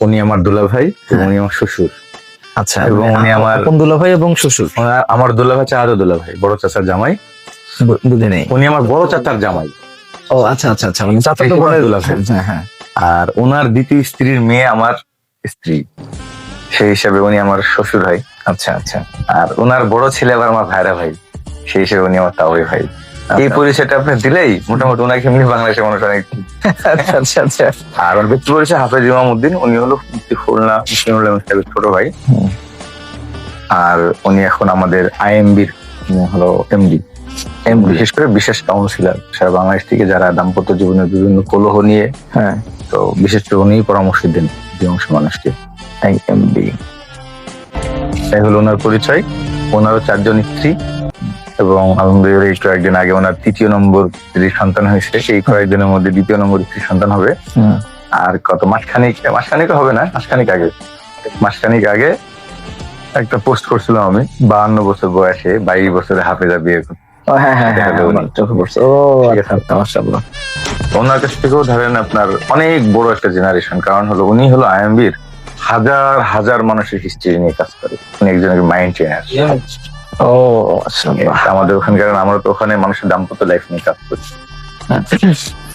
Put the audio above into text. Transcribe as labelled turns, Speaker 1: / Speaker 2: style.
Speaker 1: উনি আমার দুলা ভাই এবং উনি আমার শ্বশুর।
Speaker 2: আচ্ছা
Speaker 1: এবং উনি আমার-
Speaker 2: আপন দুলা ভাই এবং শ্বশুর?
Speaker 1: আমার দুলা ভাই চারও দুলা ভাই বড় চাচার জামাই।
Speaker 2: বুঝে নেই।
Speaker 1: উনি আমার বড় চাচার জামাই।
Speaker 2: ও আচ্ছা আচ্ছা আচ্ছা মানে চাচা তো বোনের
Speaker 1: দুলা ভাই।
Speaker 2: হ্যাঁ হ্যাঁ।
Speaker 1: আর ওনার দ্বিতীয় স্ত্রীর মেয়ে আমার স্ত্রী। সেই হিসাবে উনি আমার শ্বশুর ভাই
Speaker 2: আচ্ছা আচ্ছা।
Speaker 1: আর ওনার বড় ছেলে আবার আমার ভাইরা ভাই সেই হিসেবে উনি আমার তাওই ভাই। এই
Speaker 2: আচ্ছা।
Speaker 1: পরিচয়টা আপনি দিলেই মোটামুটি ওনাকে এমনি বাংলাদেশের মানুষ অনেক
Speaker 2: আচ্ছা আচ্ছা আচ্ছা।
Speaker 1: আর ব্যক্তি পরিচয় হাফেজ ইমামউদ্দিন উনি হলো খুলনা মুসলিমুল সাহেবের ছোট ভাই। আর উনি এখন আমাদের আইএমবির হলো এমডি। বিশেষ করে বিশেষ কাউন্সিলর সারা বাংলাদেশ থেকে যারা দাম্পত্য জীবনের বিভিন্ন কলহ নিয়ে
Speaker 2: হ্যাঁ।
Speaker 1: তো বিশেষ করে উনি পরামর্শ দেন অধিকাংশ মানুষকে।
Speaker 2: এমবি
Speaker 1: তাই হলো ওনার পরিচয়। ওনারও চারজন স্ত্রী। এবং আলহামদুলিল্লাহ এই কয়েকদিন আগে ওনার তৃতীয় নম্বর স্ত্রী সন্তান হয়েছে এই কয়েকদিনের মধ্যে দ্বিতীয় নম্বর স্ত্রী সন্তান হবে। আর কত মাসখানিক মাসখানিক হবে না মাসখানিক আগে। মাসখানিক আগে একটা পোস্ট করছিলাম আমি বাহান্ন বছর বয়সে বাইশ বছরে হাফেজা বিয়ে
Speaker 2: হ্যাঁ হ্যাঁ হ্যাঁ আচ্ছা
Speaker 1: ওনার কাছ থেকেও ধরেন আপনার অনেক বড় একটা জেনারেশন কারণ হলো উনি হলো আইএমবির হাজার হাজার মানুষের হিস্ট্রি নিয়ে কাজ করে। উনি একজন মাইন্ড ট্রেনার
Speaker 2: ও
Speaker 1: আমাদের ওখানকার আমরা তো ওখানে মানুষের দাম্পত্য লাইফ নিয়ে কাজ করছি।